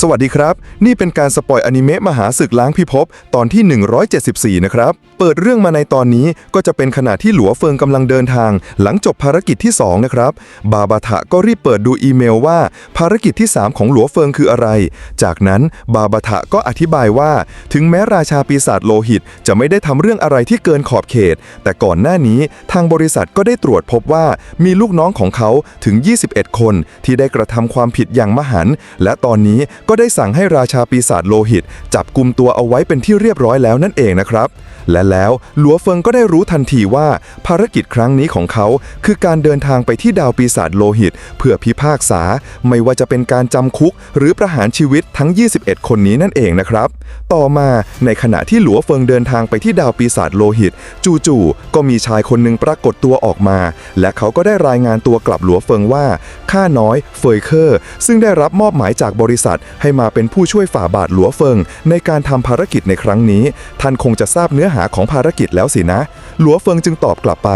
สวัสดีครับ นี่เป็นการสปอยอนิเมะมหาศึกล้างพิภพตอนที่ 174 นะครับ เปิดเรื่องมาในตอนนี้ก็จะเป็นขณะที่หลัวเฟิงกำลังเดินทาง หลังจบภารกิจที่ 2 นะครับ บาบาทะก็รีบเปิดดูอีเมลว่าภารกิจที่ 3 ของหลัวเฟิงคืออะไร จากนั้นบาบาทะก็อธิบายว่า ถึงแม้ราชาปีศาจโลหิต จะไม่ได้ทำเรื่องอะไรที่เกินขอบเขต แต่ก่อนหน้านี้ทางบริษัทก็ได้ตรวจพบว่ามีลูกน้องของเขาถึง 21 คนที่ได้กระทำความผิดอย่างมหันและตอนนี้ก็ได้สั่งให้ราชาปีศาจโลหิต จับกลุ่มตัวเอาไว้เป็นที่เรียบร้อยแล้วนั่นเองนะครับ และแล้วหลัวเฟิงก็ได้รู้ทันทีว่าภารกิจครั้งนี้ของเขา คือการเดินทางไปที่ดาวปีศาจโลหิต เพื่อพิพากษา ไม่ว่าจะเป็นการจำคุก หรือประหารชีวิตทั้ง 21 คนนี้นั่นเองนะครับ ต่อมาในขณะที่หลัวเฟิงเดินทางไปที่ดาวปีศาจโลหิต จู่ๆก็มีชายคนหนึ่งปรากฏตัวออกมา และเขาก็ได้รายงานตัวกลับหลัวเฟิงว่าข้าน้อยเฟยเคอร์ ซึ่งได้รับมอบหมายจากบริษัท ให้มาเป็นผู้ช่วยฝ่าบาทหลัวเฟิง ในการทำภารกิจในครั้งนี้ ท่านคงจะทราบเนื้อหาของภารกิจแล้วสินะ หลัวเฟิงจึงตอบกลับไป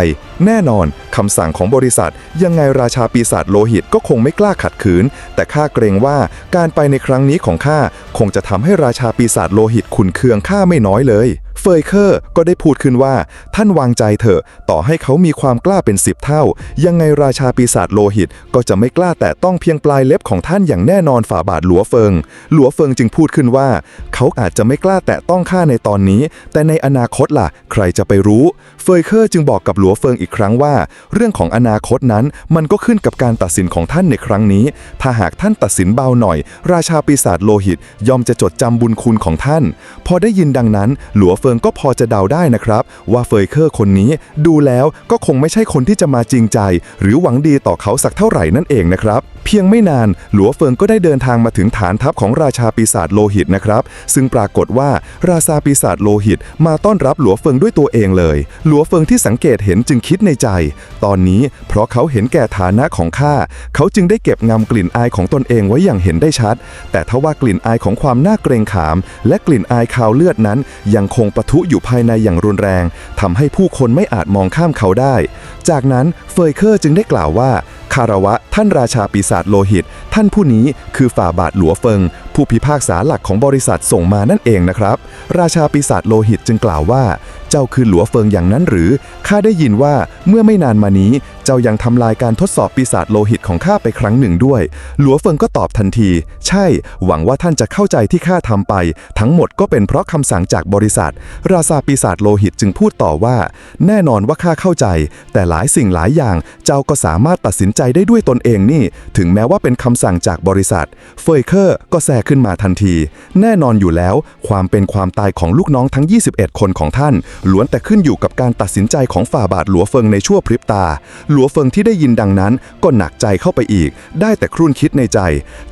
แน่นอนคำสั่งของบริษัท ยังไงราชาปีศาจโลหิตก็คงไม่กล้าขัดขืน แต่ข้าเกรงว่าการไปในครั้งนี้ของข้าคงจะทำให้ราชาปีศาจโลหิตขุนเคืองข้าไม่น้อยเลย เฟยเคอร์ก็ได้พูดขึ้นว่า ท่านวางใจเถอะ ต่อให้เขามีความกล้าเป็นสิบเท่า ยังไงราชาปีศาจโลหิต ก็จะไม่กล้าแต่ต้องเพียงปลายเล็บของท่านอย่างแน่นอนฝ่าบาทหลัวเฟิง หลัวเฟิงจึงพูดขึ้นว่า เขาอาจจะไม่กล้าแตะต้องข้าในตอนนี้ แต่ในอนาคตล่ะ ใครจะไปรู้เฟยเคอร์จึงบอกกับหลัวเฟิงอีกครั้งว่า เรื่องของอนาคตนั้นมันก็ขึ้นกับการตัดสินของท่านในครั้งนี้ ถ้าหากท่านตัดสินเบาหน่อย ราชาปีศาจโลหิตยอมจะจดจำบุญคุณของท่าน พอได้ยินดังนั้น หลัวเฟิงก็พอจะเดาได้นะครับ ว่าเฟยเคอร์คนนี้ดูแล้วก็คงไม่ใช่คนที่จะมาจริงใจ หรือหวังดีต่อเขาสักเท่าไหร่นั่นเองนะครับเพียงไม่นานหลัวเฟิงก็ได้เดินทางมาถึงฐานทัพของราชาปีศาจโลหิตนะครับ ซึ่งปรากฏว่าราชาปีศาจโลหิต มาต้อนรับหลัวเฟิงด้วยตัวเองเลย หลัวเฟิงที่สังเกตเห็นจึงคิดในใจ ตอนนี้เพราะเขาเห็นแก่ฐานะของข้าเขาจึงได้เก็บงำกลิ่นอายของตนเองไว้อย่างเห็นได้ชัด แต่ทว่ากลิ่นอายของความน่าเกรงขาม และกลิ่นอายคาวเลือดนั้น ยังคงปะทุอยู่ภายในอย่างรุนแรงทำให้ผู้คนไม่อาจมองข้ามเขาได้ จากนั้นเฟยเคอร์จึงได้กล่าวว่าคารวะท่านราชาปีศาจโลหิต ท่านผู้นี้คือฝ่าบาทหลัวเฟิง ผู้พิพากษาหลักของบริษัทส่งมานั่นเองนะครับ ราชาปีศาจโลหิตจึงกล่าวว่าเจ้าคือหลัวเฟิงอย่างนั้นหรือ ข้าได้ยินว่าเมื่อไม่นานมานี้ เจ้ายังทำลายการทดสอบปีศาจโลหิตของข้าไปครั้งหนึ่งด้วย หลัวเฟิงก็ตอบทันที ใช่ หวังว่าท่านจะเข้าใจที่ข้าทำไป ทั้งหมดก็เป็นเพราะคำสั่งจากบริษัท ราชาปีศาจโลหิตจึงพูดต่อว่า แน่นอนว่าข้าเข้าใจ แต่หลายสิ่งหลายอย่าง เจ้าก็สามารถตัดสินใจได้ด้วยตนเองนี่ ถึงแม้ว่าเป็นคำสั่งจากบริษัท เฟยเคอร์ก็แทรกขึ้นมาทันที แน่นอนอยู่แล้ว ความเป็นความตายของลูกน้องทั้ง 21 คนของท่านล้วนแต่ขึ้นอยู่กับการตัดสินใจของฝ่าบาทหลัวเฟิงในชั่วพริบตา หลัวเฟิงที่ได้ยินดังนั้น ก็หนักใจเข้าไปอีก ได้แต่ครุ่นคิดในใจ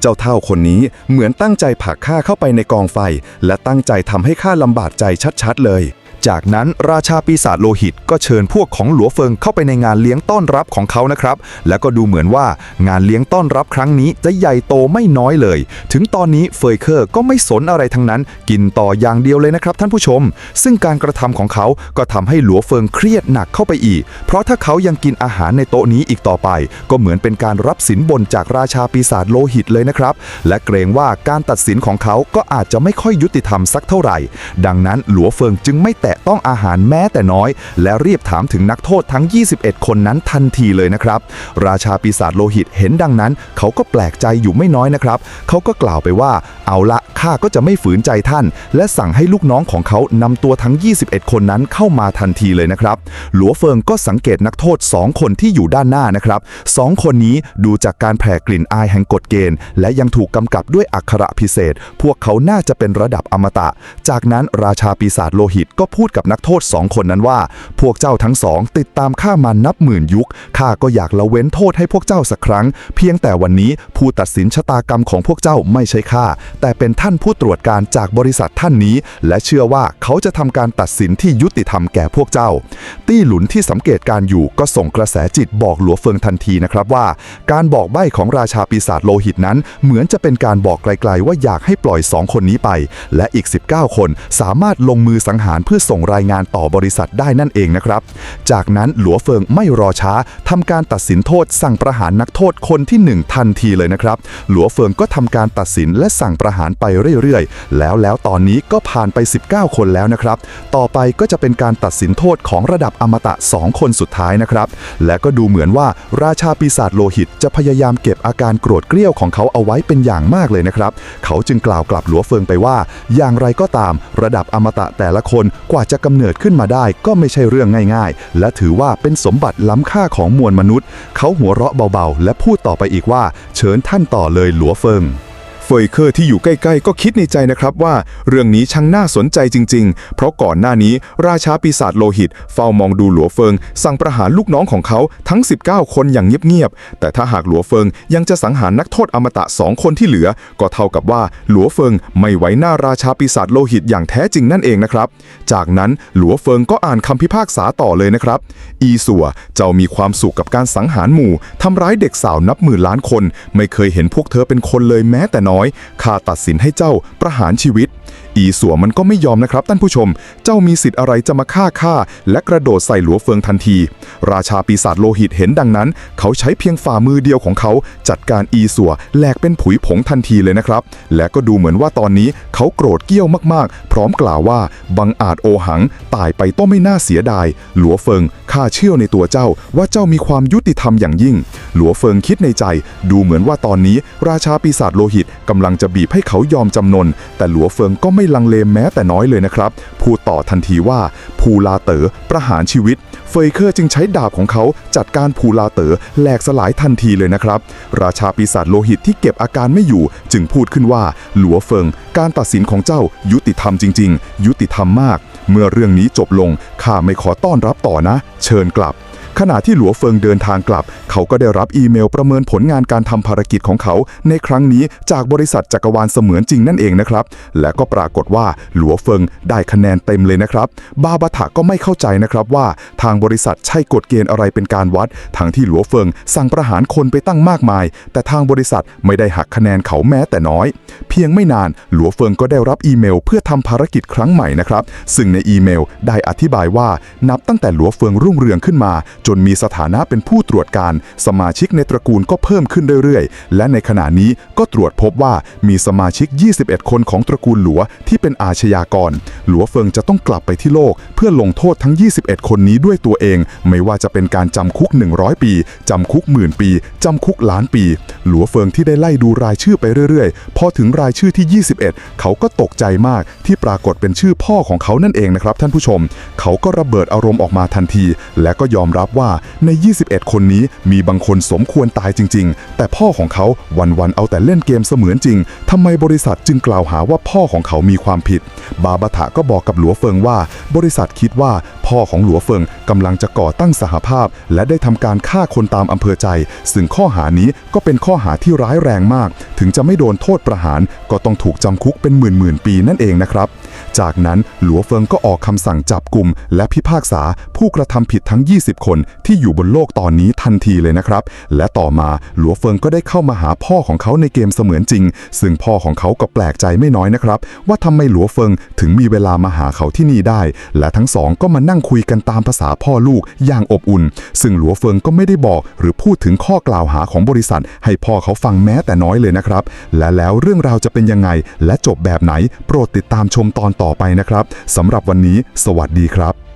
เจ้าเท่าคนนี้เหมือนตั้งใจผลักข้าเข้าไปในกองไฟ และตั้งใจทำให้ข้าลำบากใจชัดๆเลย จากนั้นราชาปีศาจโลหิตก็เชิญพวกของหลัวเฟิงเข้าไปในงานเลี้ยงต้อนรับของเขานะครับ แล้วก็ดูเหมือนว่างานเลี้ยงต้อนรับครั้งนี้จะใหญ่โตไม่น้อยเลย ถึงตอนนี้เฟยเคอร์ก็ไม่สนอะไรทั้งนั้น กินต่ออย่างเดียวเลยนะครับท่านผู้ชม ซึ่งการกระทำของเขาก็ทำให้หลัวเฟิงเครียดหนักเข้าไปอีก เพราะถ้าเขายังกินอาหารในโต๊ะนี้อีกต่อไป ก็เหมือนเป็นการรับสินบนจากราชาปีศาจโลหิตเลยนะครับ และเกรงว่าการตัดสินของเขาก็อาจจะไม่ค่อยยุติธรรมสักเท่าไหร่ ดังนั้นหลัวเฟิงจึงไม่แตะต้องอาหารแม้แต่น้อย และรีบถามถึงนักโทษทั้ง 21 คนนั้นทันทีเลยนะครับ ราชาปีศาจโลหิตเห็นดังนั้น เขาก็แปลกใจอยู่ไม่น้อยนะครับ เขาก็กล่าวไปว่าเอาละข้าก็จะไม่ฝืนใจท่าน และสั่งให้ลูกน้องของเขานำตัวทั้ง 21 คนนั้นเข้ามาทันทีเลยนะครับ หลัวเฟิงก็สังเกตนักโทษ 2 คนที่อยู่ด้านหน้านะครับสองคนนี้ดูจากการแผ่กลิ่นอายแห่งกฎเกณฑ์ และยังถูกกำกับด้วยอักขระพิเศษ พวกเขาน่าจะเป็นระดับอมตะ จากนั้นราชาปีศาจโลหิตก็พูดกับนักโทษสองคนนั้นว่า พวกเจ้าทั้งสองติดตามข้ามานับหมื่นยุคข้าก็อยากละเว้นโทษให้พวกเจ้าสักครั้ง เพียงแต่วันนี้ผู้ตัดสินชะตากรรมของพวกเจ้าไม่ใช่ข้าแต่เป็นท่านานผู้ตรวจการจากบริษัทท่านนี้ และเชื่อว่าเขาจะทำการตัดสินที่ยุติธรรมแก่พวกเจ้า ตี้หลุนที่สังเกตการอยู่ก็ส่งกระแสจิตบอกหลัวเฟิงทันทีนะครับว่า การบอกใบ้ของราชาปีศาจโลหิตนั้น เหมือนจะเป็นการบอกไกลๆว่าอยากให้ปล่อย 2 คนนี้ไป และอีก 19 คนสามารถลงมือสังหารเพื่อส่งรายงานต่อบริษัทได้นั่นเองนะครับ จากนั้นหลัวเฟิงไม่รอช้าทำการตัดสินโทษ สั่งประหารนักโทษคนที่ 1 ทันทีเลยนะครับ หลัวเฟิงก็ทำการตัดสินและสั่งประหารไปเรื่อยๆ แล้วแล้วตอนนี้ก็ผ่านไป 19 คนแล้วนะครับ ต่อไปก็จะเป็นการตัดสินโทษของระดับอมตะ 2 คนสุดท้ายนะครับ และก็ดูเหมือนว่าราชาปีศาจโลหิตจะพยายามเก็บอาการโกรธเกรี้ยวของเขาเอาไว้เป็นอย่างมากเลยนะครับ เขาจึงกล่าวกลับหลัวเฟิงไปว่า อย่างไรก็ตาม ระดับอมตะแต่ละคนกว่าจะกำเนิดขึ้นมาได้ ก็ไม่ใช่เรื่องง่าย ๆ และถือว่าเป็นสมบัติล้ำค่าของมวลมนุษย์ เขาหัวเราะเบาๆ และพูดต่อไปอีกว่า เชิญท่านต่อเลยหลัวเฟิง เฟยเคอร์ที่อยู่ใกล้ๆ ก็คิดในใจนะครับว่า เรื่องนี้ช่างน่าสนใจจริง ๆ เพราะก่อนหน้านี้ราชาปีศาจโลหิต เฝ้ามองดูหลัวเฟิง สั่งประหารลูกน้องของเขาทั้ง 19 คนอย่างเงียบๆ แต่ถ้าหากหลัวเฟิงยังจะสังหารนักโทษอมตะสองคนที่เหลือ ก็เท่ากับว่าหลัวเฟิงไม่ไว้หน้าราชาปีศาจโลหิตอย่างแท้จริงนั่นเองนะครับ จากนั้นหลัวเฟิงก็อ่านคำพิพากษาต่อเลยนะครับ อีสัวเจ้ามีความสุขกับการสังหารหมู่ทำร้ายเด็กสาวนับหมื่นล้านคน ไม่เคยเห็นพวกเธอเป็นคนเลยแม้แต่น้อยข้าตัดสินให้เจ้าประหารชีวิต อีสัวมันก็ไม่ยอมนะครับท่านผู้ชม เจ้ามีสิทธิ์อะไรจะมาฆ่าข้าและกระโดดใส่หลัวเฟิงทันที ราชาปีศาจโลหิตเห็นดังนั้น เขาใช้เพียงฝ่ามือเดียวของเขา จัดการอีสัวแหลกเป็นผุยผงทันทีเลยนะครับ และก็ดูเหมือนว่าตอนนี้เขาโกรธเกี้ยวมากๆ พร้อมกล่าวว่าบังอาจโอหังตายไปต้องไม่น่าเสียดาย หลัวเฟิงข้าเชื่อในตัวเจ้าว่าเจ้ามีความยุติธรรมอย่างยิ่ง หลัวเฟิงคิดในใจ ดูเหมือนว่าตอนนี้ ราชาปีศาจโลหิตกำลังจะบีบให้เขายอมจำนน แต่หลัวเฟิงก็ไม่ลังเลแม้แต่น้อยเลยนะครับ พูดต่อทันทีว่าภูลาเต๋อประหารชีวิต เฟยเคอร์จึงใช้ดาบของเขาจัดการภูลาเต๋อแหลกสลายทันทีเลยนะครับ ราชาปีศาจโลหิตที่เก็บอาการไม่อยู่ จึงพูดขึ้นว่า หลัวเฟิง การตัดสินของเจ้ายุติธรรมจริง ๆ ยุติธรรมมาก เมื่อเรื่องนี้จบลงข้าไม่ขอต้อนรับต่อนะ เชิญกลับ ขณะที่หลัวเฟิงเดินทางกลับ เขาก็ได้รับอีเมลประเมินผลงานการทำภารกิจของเขา ในครั้งนี้จากบริษัทจักรวาลเสมือนจริงนั่นเองนะครับ และก็ปรากฏว่าหลัวเฟิงได้คะแนนเต็มเลยนะครับ บาบาทะก็ไม่เข้าใจนะครับว่าทางบริษัทใช่กฎเกณฑ์อะไรเป็นการวัด ทั้งที่หลัวเฟิงสั่งประหารคนไปตั้งมากมาย แต่ทางบริษัทไม่ได้หักคะแนนเขาแม้แต่น้อย เพียงไม่นานหลัวเฟิงก็ได้รับอีเมล เพื่อทำภารกิจครั้งใหม่นะครับ ซึ่งในอีเมลได้อธิบายว่านับตั้งแต่หลัวเฟิงรุ่งเรืองขึ้นมาจจนมีสถานะเป็นผู้ตรวจการ สมาชิกในตระกูลก็เพิ่มขึ้นเรื่อยๆ และในขณะนี้ก็ตรวจพบว่ามีสมาชิก 21 คนของตระกูลหลัวที่เป็นอาชญากร หลัวเฟิงจะต้องกลับไปที่โลก เพื่อลงโทษทั้ง 21 คนนี้ด้วยตัวเอง ไม่ว่าจะเป็นการจำคุก 100 ปีจำคุกหมื่นปีจำคุกล้านปี หลัวเฟิงที่ได้ไล่ดูรายชื่อไปเรื่อยๆ พอถึงรายชื่อที่ 21 เขาก็ตกใจมากที่ปรากฏเป็นชื่อพ่อของเขานั่นเองนะครับท่านผู้ชม เขาก็ระเบิดอารมณ์ออกมาทันที และก็ยอมรับว่าใน 21 คนนี้มีบางคนสมควรตายจริง ๆ แต่พ่อของเขาวันๆเอาแต่เล่นเกมเสมือนจริงทำไมบริษัทจึงกล่าวหาว่าพ่อของเขามีความผิด บาบาถะก็บอกกับหลัวเฟิงว่า บริษัทคิดว่า พ่อของหลัวเฟิงกำลังจะก่อตั้งสหภาพ และได้ทำการฆ่าคนตามอำเภอใจ ซึ่งข้อหานี้ก็เป็นข้อหาที่ร้ายแรงมาก ถึงจะไม่โดนโทษประหาร ก็ต้องถูกจำคุกเป็นหมื่นหมื่นปีนั่นเองนะครับ จากนั้นหลัวเฟิงก็ออกคำสั่งจับกลุ่ม และพิพากษาผู้กระทำผิดทั้ง 20 คนที่อยู่บนโลกตอนนี้ทันทีเลยนะครับ และต่อมาหลัวเฟิงก็ได้เข้ามาหาพ่อของเขาในเกมเสมือนจริง ซึ่งพ่อของเขาก็แปลกใจไม่น้อยนะครับ ว่าทำไมหลัวเฟิงถึงมีเวลามาหาเขาที่นี่ได้ และทั้งสองก็มานั่งงคุยกันตามภาษาพ่อลูกอย่างอบอุ่น ซึ่งหลัวเฟิงก็ไม่ได้บอกหรือพูดถึงข้อกล่าวหาของบริษัท ให้พ่อเขาฟังแม้แต่น้อยเลยนะครับ และแล้วเรื่องราวจะเป็นยังไง และจบแบบไหน โปรดติดตามชมตอนต่อไปนะครับสำหรับวันนี้ สวัสดีครับ